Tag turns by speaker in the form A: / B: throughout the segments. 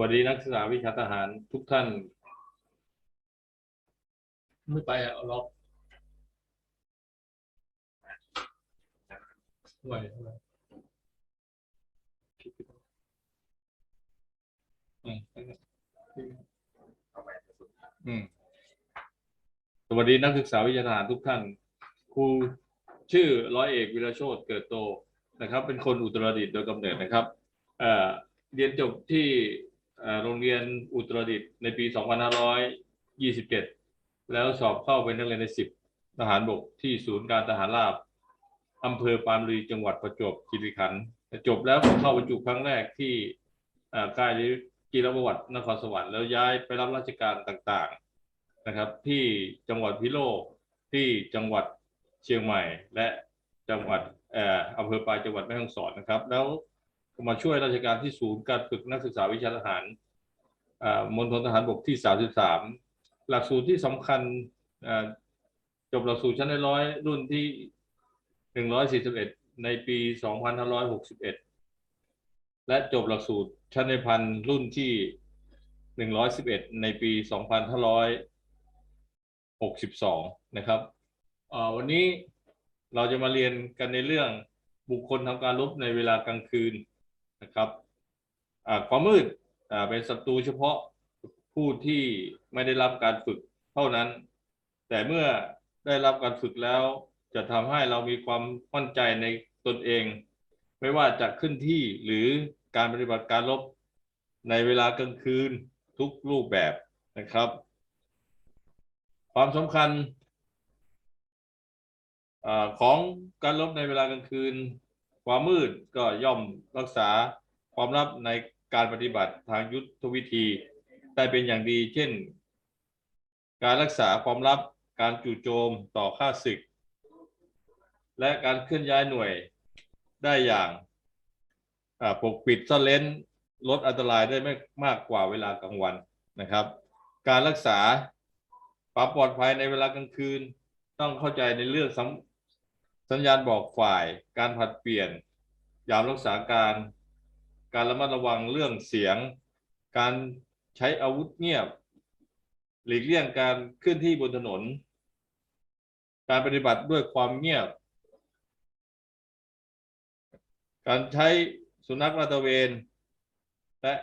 A: วัสดีนักศึกษาวิชาทหารทุกท่าน ไม่ไปอะเอาล็อกไหวไหวอืมอืมสวัสดีนักศึกษาวิชาทหารทุกท่าน ครูชื่อร้อยเอกวิรโชตเกิดโตนะครับ เป็นคนอุตรดิตถ์โดยกำเนิดนะครับเอ่อเรียนจบที่เอ่อ โรงเรียนอุตรดิตถ์ในปี 2527 แล้วสอบเข้าเป็นนักเรียนใน 10 ทหารบกที่ศูนย์การทหารราบอำเภอปานรีจังหวัดประจวบคีรีขันธ์จบแล้วเข้าบรรจุครั้งแรกที่ค่ายกีรประวัตินครสวรรค์แล้วย้ายไปรับราชการต่างๆนะครับ ที่จังหวัดพิโลกที่จังหวัดเชียงใหม่ และจังหวัดเอ่ออำเภอปลายจังหวัดแม่ฮ่องสอนนะครับ แล้ว มาช่วยราชการที่ศูนย์การฝึกนักศึกษาวิชาทหารมณฑลทหารบกที่ 33 หลักสูตรที่สำคัญจบหลักสูตรชั้นในร้อยรุ่นที่ 141 ในปี 2561 และจบหลักสูตรชั้นในพันรุ่นที่ 111 ในปี 2562 นะครับวันนี้เราจะมาเรียนกันในเรื่องบุคคลทำการรบในเวลากลางคืน นะครับความมืดเป็นศัตรูเฉพาะผู้ที่ไม่ได้รับการฝึกเท่านั้น แต่เมื่อได้รับการฝึกแล้ว จะทำให้เรามีความมั่นใจในตนเอง ไม่ว่าจะขึ้นที่หรือการปฏิบัติการรบในเวลากลางคืนทุกรูปแบบนะครับ ความสำคัญอของการรบในเวลากลางคืน ความมืดก็ย่อมรักษาความลับในการปฏิบัติทางยุทธวิธีได้เป็นอย่างดี เช่น การรักษาความลับการจู่โจมต่อข้าศึก และการเคลื่อนย้ายหน่วยได้อย่างปกปิดซ่อนเล้นลดอันตรายได้ไม่มากกว่าเวลากลางวันนะครับ การรักษาความปลอดภัยในเวลากลางคืน ต้องเข้าใจในเรื่อง สัญญาณบอกฝ่าย การผัดเปลี่ยน ยามรักษาการ การระมัดระวังเรื่องเสียง การใช้อาวุธเงียบ หลีกเลี่ยงการเคลื่อนที่บนถนน การปฏิบัติด้วยความเงียบ การใช้สุนัขลาดตระเวน และ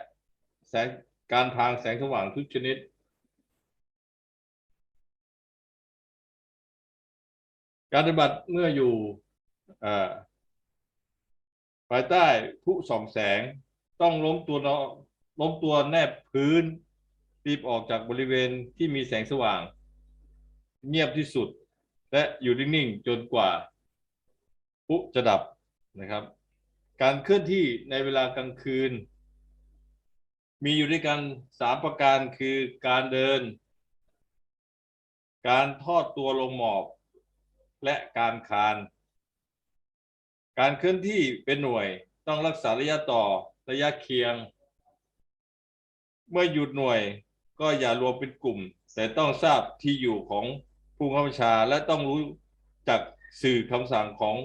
A: แสงการทางแสงสว่างทุกชนิด การปฏิบัติเมื่ออยู่ภายใต้ผู้ส่องแสงต้องล้มตัวนอล้มตัวแนบพื้นรีบออกจากบริเวณที่มีแสงสว่าง เงียบที่สุด และอยู่นิ่งๆจนกว่าผู้จะดับนะครับ การเคลื่อนที่ในเวลากลางคืน มีอยู่ด้วยกันสามประการคือการเดิน การทอดตัวลงหมอบ และการคาน การเคลื่อนที่เป็นหน่วยต้องรักษาระยะต่อระยะเคียง เมื่อหยุดหน่วยก็อย่ารวมเป็นกลุ่ม แต่ต้องทราบที่อยู่ของผู้บังคับบัญชาและต้องรู้จักสื่อคำสั่งของ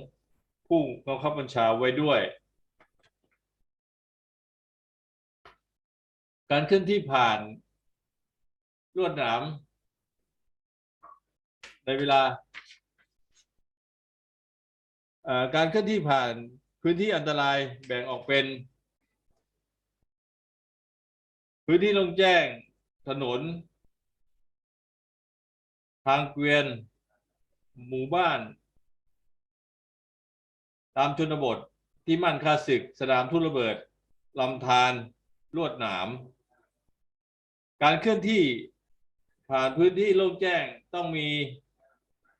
A: ผู้บังคับบัญชาไว้ด้วย การเคลื่อนที่ผ่านลวดหนามในเวลา การเคลื่อนที่ผ่านพื้นที่อันตรายแบ่งออกเป็น พื้นที่ลงแจ้งถนน ทางเกวียน หมู่บ้าน ตามชนบทที่มั่นค่าศึก สนามทุ่นระเบิดลำธารลวดหนาม การเคลื่อนที่ผ่านพื้นที่โล่งแจ้งต้องมี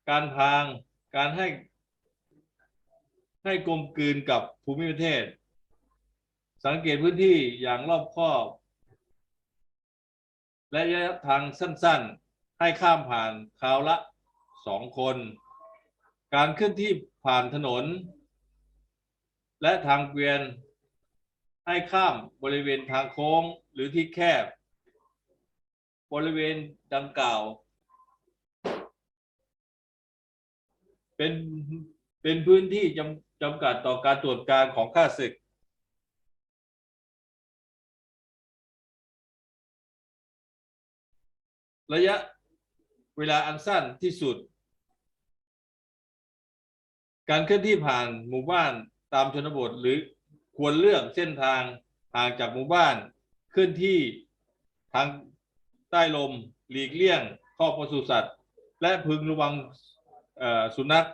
A: การพรางการให้ ให้กลมกลืนกับภูมิประเทศ สังเกตพื้นที่อย่างรอบคอบ และระยะทางสั้นๆ ให้ข้ามผ่านคราวละสองคน การเคลื่อนที่ผ่านถนน และทางเกวียน ให้ข้ามบริเวณทางโค้งหรือที่แคบ บริเวณดังกล่าว เป็นเป็นพื้นที่จำ จำกัดต่อการตรวจการของข้าศึกระยะเวลาอันสั้นที่สุด การเคลื่อนที่ผ่านหมู่บ้านตามชนบทหรือควรเลือกเส้นทางห่างจากหมู่บ้านเคลื่อนที่ทางใต้ลม หลีกเลี่ยงข้อปสุสัตว์ และพึงระวังสุนัข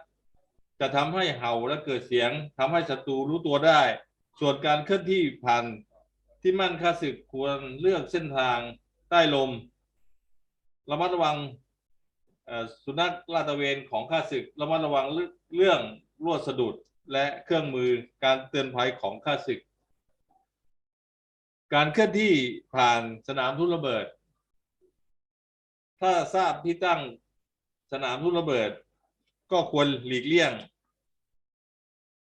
A: จะทำให้เห่าและเกิดเสียงทำให้ศัตรูรู้ตัวได้ ส่วนการเคลื่อนที่ผ่านที่มั่นค่าศึกควรเลือกเส้นทางใต้ลมระมัดระวังสุนัขลาดตระเวนของข้าศึกระมัดระวังเรื่องรื่องลวดสะดุดและเครื่องมือการเตือนภัยของข้าศึก การเคลื่อนที่ผ่านสนามทุนระเบิด ถ้าทราบที่ตั้งสนามทุนระเบิด ก็ควรหลีกเลี่ยง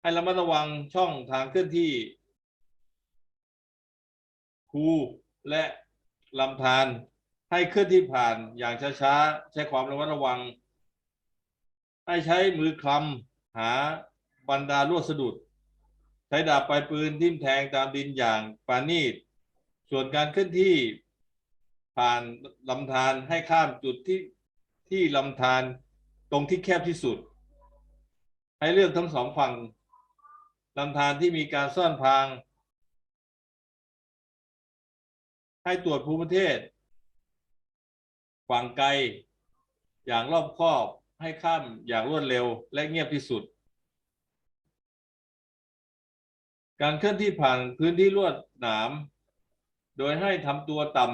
A: ให้ระมัดระวังช่องทางเคลื่อนที่ คูและลำธารให้เคลื่อนที่ผ่านอย่างช้าๆ ใช้ความระมัดระวัง ให้ใช้มือคลำหาบรรดาลวดสะดุด ใช้ดาบปลายปืนทิ่มแทงตามดินอย่างปราณีตส่วนการเคลื่อนที่ผ่านลำธารให้ข้ามจุดที่ที่ลำธารตรงที่แคบที่สุด ให้เลือกทั้งสองฝั่ง ลำธารที่มีการซ่อนพราง ให้ตรวจภูมิประเทศ ฝั่งไกล อย่างรอบคอบให้ข้ามอย่างรวดเร็วและเงียบที่สุด การเคลื่อนที่ผ่านพื้นที่ลวดหนาม โดยให้ทำตัวต่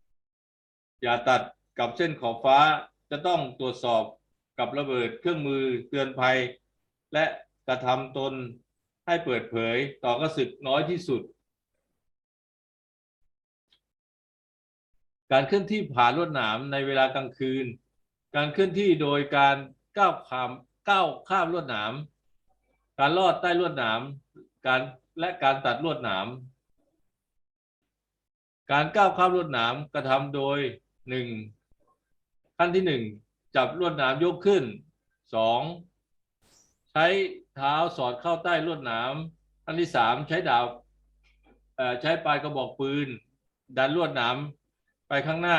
A: ำอย่าตัดกับเส้นขอบฟ้าจะต้องตรวจสอบกับระเบิดเครื่องมือเตือนภัย และ กระทำตนให้เปิดเผยต่อกระสึกน้อยที่สุด การเคลื่อนที่ผ่านลวดหนามในเวลากลางคืน การเคลื่อนที่โดยการก้าวข้ามก้าวข้ามลวดหนาม การลอดใต้ลวดหนามการและการตัดลวดหนาม การก้าวข้ามลวดหนามกระทำโดยหนึ่งขั้นที่หนึ่งจับลวดหนามยกขึ้นสอง ใช้เท้าสอดเข้าใต้ลวดหนามขั้นที่สามใช้ดาบใช้ปลายกระบอกปืน ดันลวดหนามไปข้างหน้า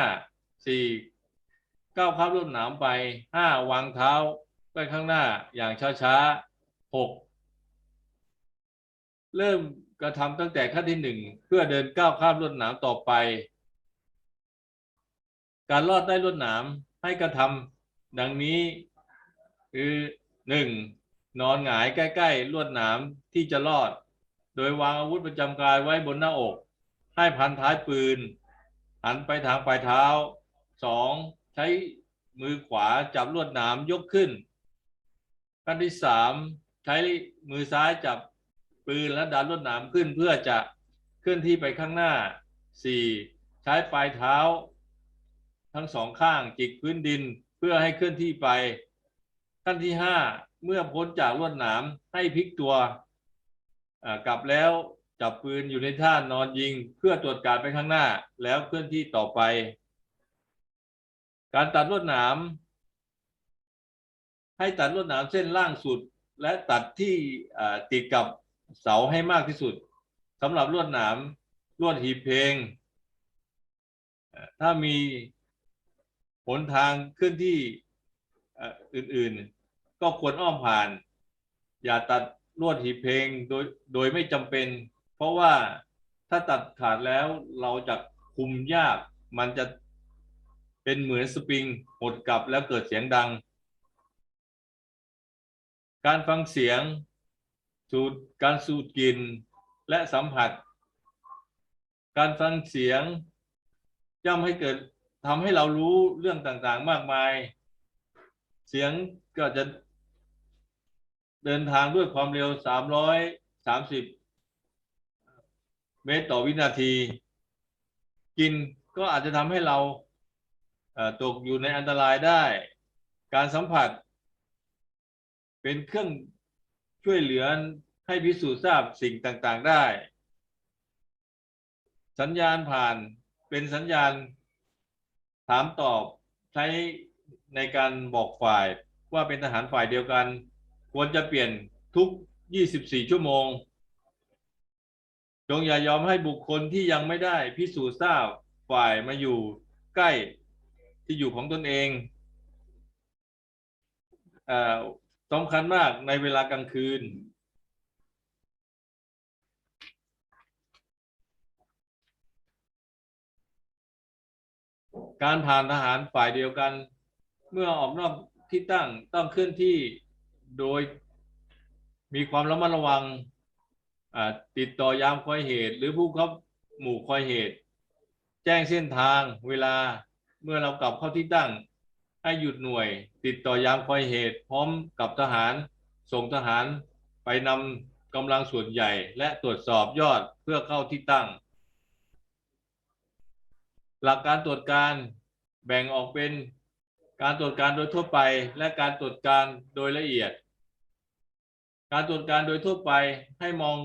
A: สี่ก้าวข้ามลวดหนามไปห้าวางเท้าไปข้างหน้าอย่างช้าๆหกเริ่มกระทำตั้งแต่ขั้นที่หนึ่งเพื่อเดินก้าวข้ามลวดหนามต่อไป การลอดใต้ลวดหนามให้กระทำดังนี้คือหนึ่ง นอนหงายใกล้ๆลวดหนามที่จะลอด โดยวางอาวุธประจำกายไว้บนหน้าอก ให้พันท้ายปืน หันไปทางปลายเท้าสองใช้มือขวาจับลวดหนามยกขึ้น ขั้นที่สามใช้มือซ้ายจับปืนและดันลวดหนามขึ้นเพื่อจะเคลื่อนที่ไปข้างหน้าสี่ใช้ปลายเท้า ทั้งสองข้างจิกพื้นดินเพื่อให้เคลื่อนที่ไป ขั้นที่ห้า เมื่อพ้นจากลวดหนามให้พลิกตัวกลับแล้วจับปืนอยู่ในท่านอนยิง เพื่อตรวจการไปข้างหน้าแล้วเคลื่อนที่ต่อไป การตัดลวดหนามให้ตัดลวดหนามเส้นล่างสุด และตัดที่ติดกับเสาให้มากที่สุดสำหรับลวดหนามลวดหีบเพลง ถ้ามีหนทางเคลื่อนที่อื่นๆ ก็ควรอ้อมผ่าน อย่าตัดลวดหีเพลงโดยโดยไม่จำเป็น เพราะว่าถ้าตัดขาดแล้วเราจะคุมยาก มันจะเป็นเหมือนสปริงหดกลับแล้วเกิดเสียงดัง การฟังเสียงสูดการสูดกลิ่นและสัมผัส การฟังเสียงย่อมให้เกิดทำให้เรารู้เรื่องต่างๆมากมาย เสียงก็จะ เดินทางด้วยความเร็ว 330 เมตรต่อวินาที กินก็อาจจะทำให้เราตกอยู่ในอันตรายได้ การสัมผัส เป็นเครื่องช่วยเหลือให้พิสูจน์ทราบสิ่งต่างๆได้ สัญญาณผ่านเป็นสัญญาณถามตอบใช้ในการบอกฝ่ายว่าเป็นทหารฝ่ายเดียวกัน ควรจะเปลี่ยนทุก 24 ชั่วโมง จงอย่ายอมให้บุคคลที่ยังไม่ได้พิสูจน์ทราบฝ่ายมาอยู่ใกล้ที่อยู่ของตนเองเอ่อสำคัญมากในเวลากลางคืน การผ่านทหารฝ่ายเดียวกัน เมื่อออกนอกที่ตั้งต้องเคลื่อนที่ โดยมีความระมัดระวังติดต่อยามคอยเหตุ หรือผู้ขับหมู่คอยเหตุ แจ้งเส้นทางเวลาเมื่อเรากลับเข้าที่ตั้ง ให้หยุดหน่วย ติดต่อยามคอยเหตุ พร้อมกับทหารส่งทหารไปนำกำลังส่วนใหญ่ และตรวจสอบยอดเพื่อเข้าที่ตั้ง หลักการตรวจการแบ่งออกเป็น การตรวจการโดยทั่วไปและการตรวจการโดยละเอียด การตรวจการโดยทั่วไปให้มอง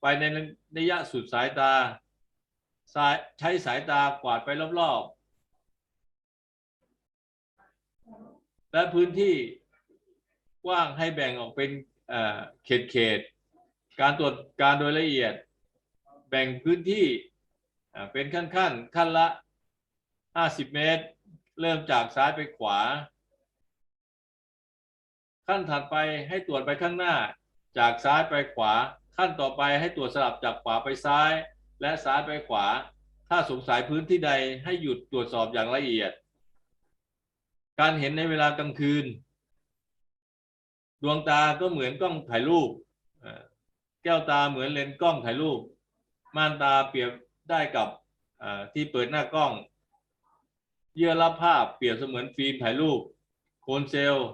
A: ไปในระยะสุดสายตาใช้สายตากวาดไปรอบๆ และพื้นที่กว้างให้แบ่งออกเป็นเขตเขตๆการตรวจการโดยละเอียด แบ่งพื้นที่เป็นขั้นขั้นๆขั้นละ 50 เมตร เริ่มจากซ้ายไปขวา ขั้นถัดไปให้ตรวจไปข้างหน้า จากซ้ายไปขวา ขั้นต่อไปให้ตรวจสลับจากขวาไปซ้าย และซ้ายไปขวา ถ้าสงสัยพื้นที่ใดให้หยุดตรวจสอบอย่างละเอียด การเห็นในเวลากลางคืน ดวงตาก็เหมือนกล้องถ่ายรูป แก้วตาเหมือนเลนส์กล้องถ่ายรูป ม่านตาเปรียบได้กับที่เปิดหน้ากล้อง เยื่อรับภาพเปรียบเสมือนฟิล์มถ่ายรูป โคนเซลล์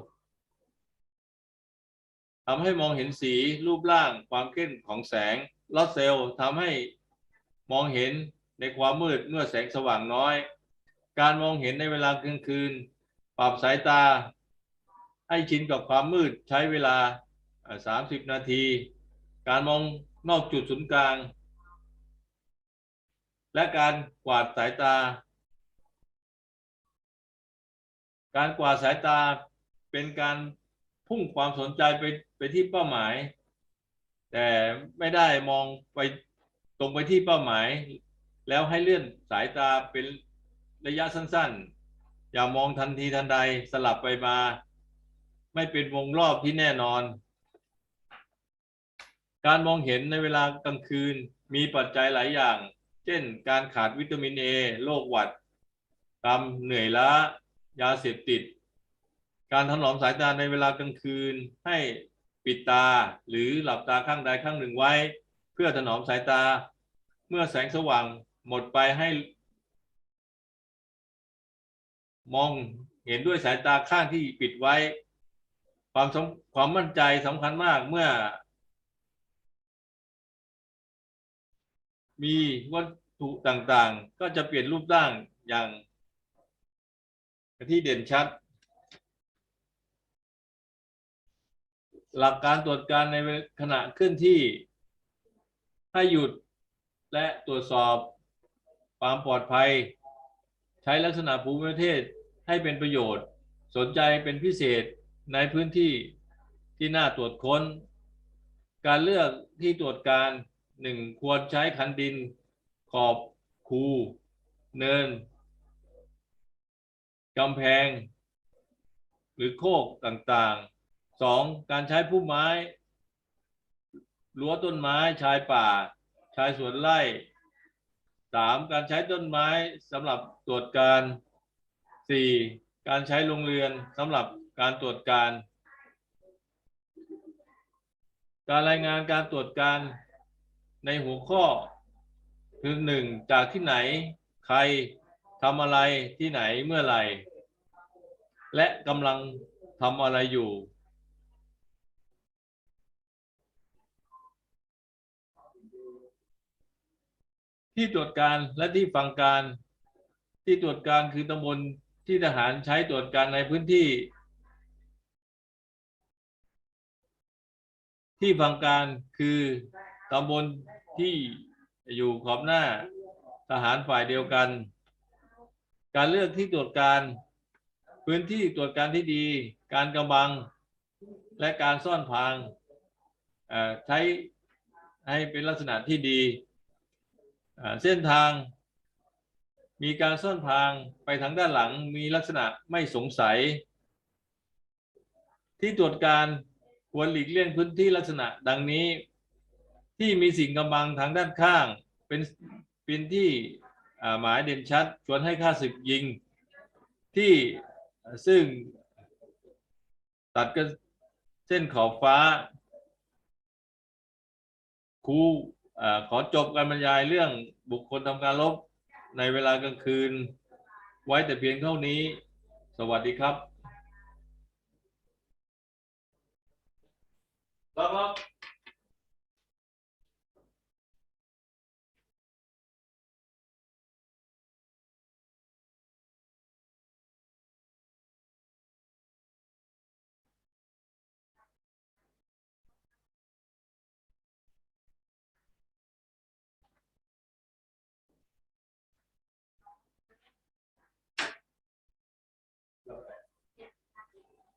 A: ทำให้มองเห็นสีรูปร่างความเข้มของแสงลอดเซลล์ทำให้มองเห็นในความมืดเมื่อแสงสว่างน้อย การมองเห็นในเวลากลางคืน ปรับสายตา ให้ชินกับความมืดใช้เวลา 30 นาที การมองนอกจุดศูนย์กลาง และการกวาดสายตา การกวาดสายตาเป็นการพุ่งความสนใจไปไปที่เป้าหมาย แต่ไม่ได้มองไปตรงไปที่เป้าหมาย แล้วให้เลื่อนสายตาเป็นระยะสั้นๆ อย่ามองทันทีทันใดสลับไปมา ไม่เป็นวงรอบที่แน่นอน การมองเห็นในเวลากลางคืนมีปัจจัยหลายอย่าง เช่น การขาดวิตามินเอโรคหวัดกรรมเหนื่อยล้า ยาเสพติด การถนอมสายตาในเวลากลางคืน ให้ปิดตาหรือหลับตาข้างใดข้างหนึ่งไว้ เพื่อถนอมสายตา เมื่อแสงสว่างหมดไปให้ มองเห็นด้วยสายตาข้างที่ปิดไว้ ความสำความมั่นใจสำคัญมากเมื่อ มีวัตถุต่างๆ ก็จะเปลี่ยนรูปร่างอย่าง ที่เด่นชัด หลักการตรวจการในขณะเคลื่อนที่ ให้หยุดและตรวจสอบความปลอดภัย ใช้ลักษณะภูมิประเทศให้เป็นประโยชน์ สนใจเป็นพิเศษในพื้นที่ที่น่าตรวจค้น การเลือกที่ตรวจการหนึ่งควรใช้คันดิน ขอบคูเนิน กำแพง หรือโคกต่างๆสองการใช้พุ่มไม้รั้วต้นไม้ชายป่า ชายสวนไร่สามการใช้ต้นไม้สำหรับตรวจการสี่การใช้โรงเรือนสำหรับการตรวจการ การรายงานการตรวจการในหัวข้อคือหนึ่งจากที่ไหนใครทำอะไรที่ไหนเมื่อไหร่ และกำลังทำอะไรอยู่ ที่ตรวจการและที่ฟังการ ที่ตรวจการคือตำบลที่ทหารใช้ตรวจการในพื้นที่ ที่ฟังการคือตำบลที่อยู่ขอบหน้าทหารฝ่ายเดียวกัน การเลือกที่ตรวจการ พื้นที่ตรวจการที่ดี การกำบัง และการซ่อนพางใช้ให้เป็นลักษณะที่ดี เส้นทางมีการซ่อนพางไปทางด้านหลังมีลักษณะไม่สงสัย ที่ตรวจการควรหลีกเลี่ยงพื้นที่ลักษณะดังนี้ ที่มีสิ่งกำบังทางด้านข้าง เป็นเป็นที่หมายเด่นชัด ชวนให้ค่าศึกยิง ที่ ซึ่งตัดกันเส้นขอบฟ้าครูอขอจบการบรรยายเรื่องบุคคลทำการลบในเวลากลางคืน ไว้แต่เพียงเท่านี้ สวัสดีครับค